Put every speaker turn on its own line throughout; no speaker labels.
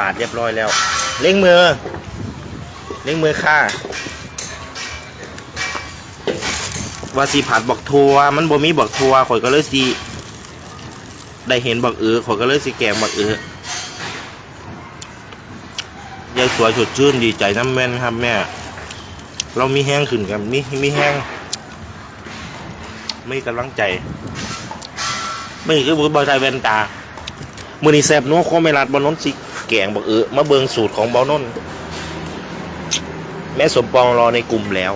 ปาดเรียบร้อยแล้ว เล้งมือ เล้งมือค่าว่าสีผัดบอกทัวมันบ่มีบอกทัวข่อยก็เลยสีได้เห็นบอกเออข่อยก็เลยสีแกงบอกเออยายสวยสดชื่นดีใจน้ำแม่นครับแม่ เรามีแห้งขึ้นกันมีมีแห้งไม่กำลังใจไม่คือบอยไทยแวนตา มือนี้แซบนัวโคเมลัดบอนนนสิ แกงบอกเออมาเบิงสูตรของบอนนนแม่สมปองรอในกลุ่มแล้ว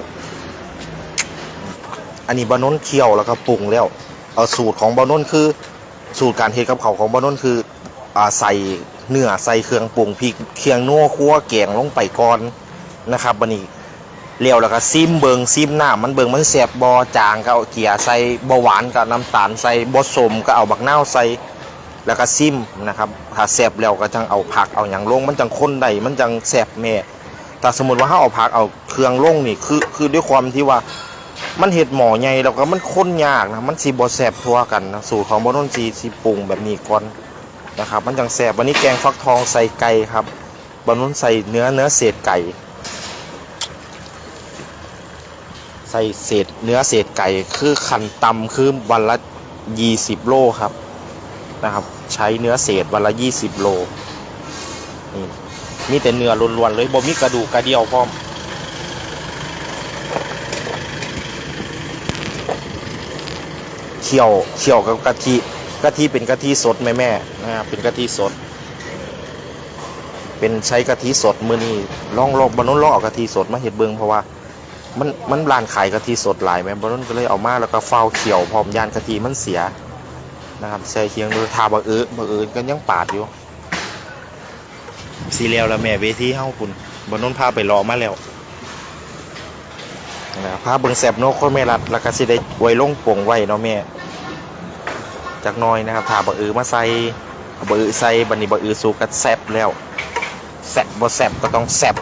อันนี้บอนนนเคี่ยวแล้วก็ปรุงแล้วเอาสูตรของบอนนคือ สูตรการเฮ็ดกับเขาของบอนนคืออ่าใส่เนื้อใส่เครื่องปรุงพริกเคียงนัวคั่วแกงลงไปก่อนนะครับบันนี้เลี้ยวแล้วก็ซิมเบิงซิมหน้ามันเบิงมันแสบบอจางก็เอาเกียร์ใส่บหวานกับน้ำตาลใส่บสมก็เอาบักเนาใส่ แล้วก็ซิมนะครับถ้าแสบแล้วก็จังเอาผักเอาอย่างลง มันจังข้นได้มันจังแสบแม่แต่สมมติว่าถ้าเอาผักเอาเครื่องลงนี่คือคือด้วยความที่ว่ามันเห็ดหมอใหญ่แล้วก็มันข้นยากนะมันสีบอแสบทั่วกันนะสูตรของบอนนซีสีปรุงแบบนี้ก่อนนะครับ มันจังแสบวันนี้แกงฟักทองใส่ไก่ครับบอนนใส่เนื้อเนื้อเศษไก่ ใส่เศษเนื้อเศษไก่คือขันตำคือวันละยี่สิบโลครับนะครับ ใช้เนื้อเศษวันละยี่สิบโลนี่มีแต่เนื้อล้วนๆเลยบ่มีกระดูกกระเดียวพร้อมเคี่ยวเคี่ยวกับกะทิกะทิเป็นกะทิสดแม่แม่นะเป็นกะทิสด เป็นใช้กะทิสดมือนี้ลองลองบรรนุนลองเอากะทิสดมาเห็ดเบิงเพราะว่ามันมันร้านขายกะทิสดหลายแม่บรรนุนก็เลยเอามาแล้วก็เฝ้าเคี่ยวพร้อมยานกะทิมันเสีย นะครับใส่เคียงดูทาบะเออบะเออก็ยังปาดอยู่สีแล้วแล้วแม่เวทีเฮ้าคุณบนนนพาไปรอมาแล้วนะพาเบิ่งแสบโนโคตรแม่รัดแล้วก็สิได้ไว้ลงป่งไว้เนาะแม่จากน้อยนะครับทาบะเออมาใส่เอาบะเออใส่บัดนี้บะเออสุกก็แซบแล้วแซ่บบ่แซบก็ต้องแซบ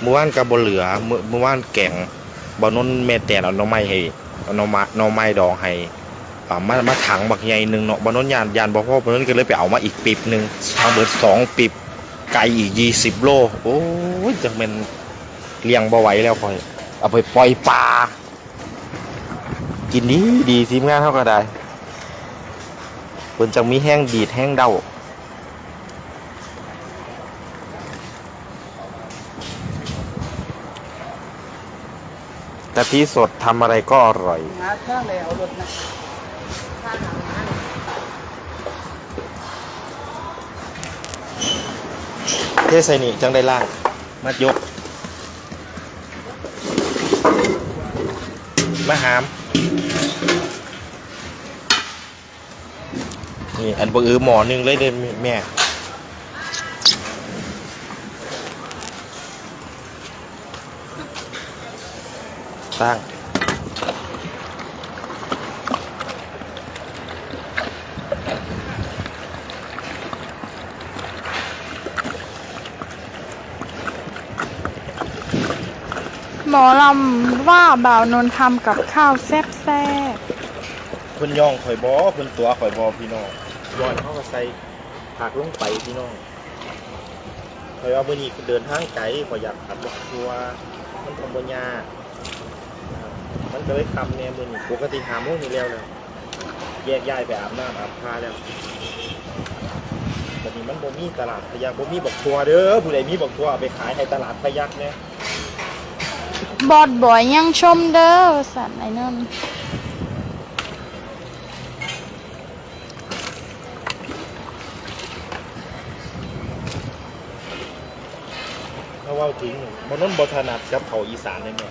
เมื่อวานก็บ่เหลือเมื่อมือวานแก่งบ่นนแม่แต่เอาหน่อไม้ให้ หน่อไม้หน่อไม้ดองให้มามาถังบักใหญ่หนึ่งเนาะบานนนยานยานบ่พ่อบานนนก็เลยไปเอามาอีกปีบหนึ่งทั้งเบิดสองปีบไก่อีกยี่สิบโลโอ้ยจังเป็นเลี้ยงบ่ไหวแล้วพอยเอาไปปล่อยปลากินนี้ดีทีมงานเท่าก็ได้เพิ่นจังมีแห้งดีดแห้งเดา กะทิสดทำอะไรก็อร่อย
หาเครื่องเลยเอารถนะ
เทใส่นี่จังได้ล่าง มัดยกมาหาม นี่ อันบะอือหมอหนึ่งเลยเด้อแม่ ตั้ง
หมอลำว่าบ่าวนนท์ทำกับข้าวแซ่บแซ่บ
เพิ่นย่องข่อยบอเพิ่นตัวข่อยบอพี่น้องย้อนเขาก็ใส่ผักลงไปพี่น้องข่อยว่ามื้อนี้เดินทางไกลข่อยอยากขับรถทัวร์มันทำบ่ยากนะครับ มันก็เลยคำเนี่ยมื้อนี้ปกติหาโมงนี่แล้วเลยแยกย้ายไปอาบน้ำอาบท่าแล้วแต่นี้มันบ่มีตลาดพยักบ่มีบักทัวเด้อผู้ใดมีบักทัวเอาไปขายให้ตลาดพยักเนี่ย
บอดบ่อยยังชมเด้อสันไอ้นั่น
ถ้าเว่าถึงบ่นนบ่ถนัดกับเขาวอีสานเลยแม่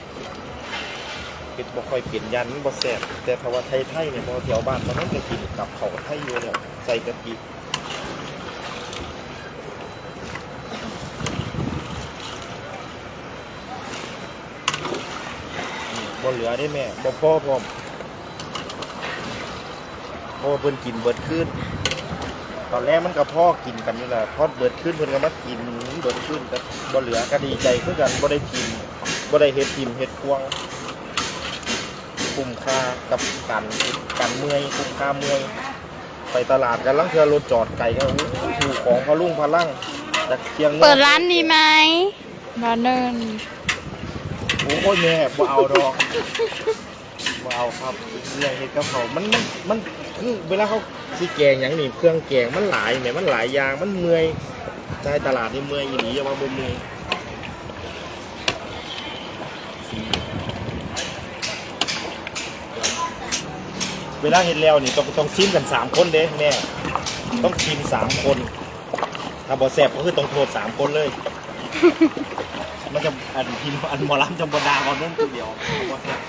เป็ดบ่ค่อยเปลี่ยนยันบ่แซ่บแต่ถ้าว่าไทยๆเนี่ยบ่แถวบ้านบ่นนก็กินกับเขาไทยอยู่แล้วใส่กะทิบ่เหลือได้แม่บ่พ่อพร้อมเพราะว่าเพิ่นกินเบิดขึ้นตอนแรกมันก็พ่อกินกันนี่แหละพ่อเบิดขึ้นเพิ่นก็มากินเบิดขึ้นก็บ่เหลือก็ดีใจคือกันบ่ได้กินบ่ได้เฮ็ดทิมเฮ็ดควง คุ้มค่ากับการการเมื่อยคุ้มค่าเมื่อยไปตลาดกันลังเทือรถจอดไก่กันโอ้โหถูกของพะลุงพะลั่งจากเคียง
เปิดร้านดีไหมบาเนิน
โอ้โหแม่บ่เอาดอกบ่เอาครับเรื่องเฮ็ดกับเขาวมันมันมันคือเวลาเขาสิแกงอย่างนี้เครื่องแกงมันหลายแหมมันหลายอย่างมันเมื่อยในตลาดนี่เมื่อยอีหลีอย่าว่าบ่เมื่อย วลาเห็นแล้วนี่ต้องต้องซิมกันสามคนเด้แม่ต้องชิมสามคน ถ้าบอแสบก็คือต้องโทษสามคนเลย มันจะอันพิมพ์อันหมอลำจะบดาบอลนั่นคนเดียวบ่แซ่บ